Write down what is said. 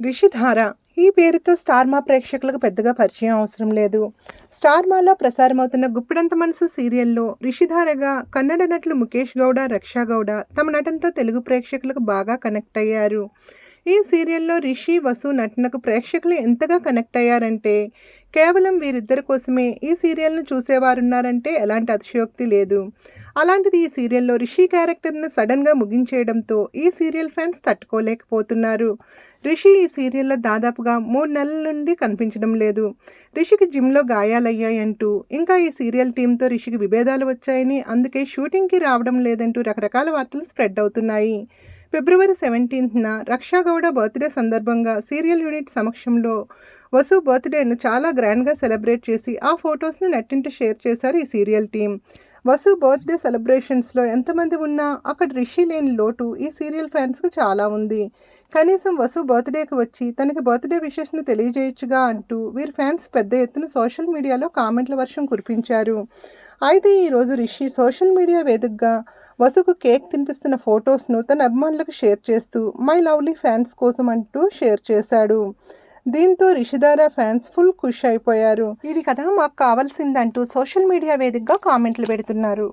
రిషిధార ఈ పేరుతో స్టార్మా ప్రేక్షకులకు పెద్దగా పరిచయం అవసరం లేదు. స్టార్మాలో ప్రసారమవుతున్న గుప్పిడంత మనసు సీరియల్లో రిషిధారగా కన్నడ నటులు ముఖేష్ గౌడ రక్షా గౌడ తమ నటనతో తెలుగు ప్రేక్షకులకు బాగా కనెక్ట్ అయ్యారు. ఈ సీరియల్లో రిషి వసు నటనకు ప్రేక్షకులు ఎంతగా కనెక్ట్ అయ్యారంటే కేవలం వీరిద్దరి కోసమే ఈ సీరియల్ను చూసేవారున్నారంటే ఎలాంటి అతిశయోక్తి లేదు. అలాంటిది ఈ సీరియల్లో రిషి క్యారెక్టర్ను సడన్గా ముగించేయడంతో ఈ సీరియల్ ఫ్యాన్స్ తట్టుకోలేకపోతున్నారు. రిషి ఈ సీరియల్లో దాదాపుగా మూడు నెలల నుండి కనిపించడం లేదు. రిషికి జిమ్లో గాయాలయ్యాయంటూ ఇంకా ఈ సీరియల్ టీంతో రిషికి విభేదాలు వచ్చాయని అందుకే షూటింగ్కి రావడం లేదంటూ రకరకాల వార్తలు స్ప్రెడ్ అవుతున్నాయి. ఫిబ్రవరి సెవెంటీన్త్న రక్షాగౌడ బర్త్డే సందర్భంగా సీరియల్ యూనిట్ సమక్షంలో వసు బర్త్డేను చాలా గ్రాండ్గా సెలబ్రేట్ చేసి ఆ ఫొటోస్ను నెట్టింటి షేర్ చేశారు ఈ సీరియల్ టీం వసు బర్త్డే సెలబ్రేషన్స్లో ఎంతమంది ఉన్నా అక్కడ రిషి లేని లోటు ఈ సీరియల్ ఫ్యాన్స్కు చాలా ఉంది. కనీసం వసు బర్త్డేకి వచ్చి తనకి బర్త్డే విషెస్ను తెలియజేయచ్చుగా అంటూ వీరి ఫ్యాన్స్ పెద్ద ఎత్తున సోషల్ మీడియాలో కామెంట్ల వర్షం కురిపించారు. అయితే ఈరోజు రిషి సోషల్ మీడియా వేదికగా వసుకు కేక్ తినిపిస్తున్న ఫొటోస్ను తన అభిమానులకు షేర్ చేస్తూ మై లవ్లీ ఫ్యాన్స్ కోసం అంటూ షేర్ చేశాడు. దీంతో రిషిదారా ఫ్యాన్స్ ఫుల్ ఖుష్ అయిపోయారు. ఇది కదా మాకు కావాల్సిందంటూ సోషల్ మీడియా వేదికగా కామెంట్లు పెడుతున్నారు.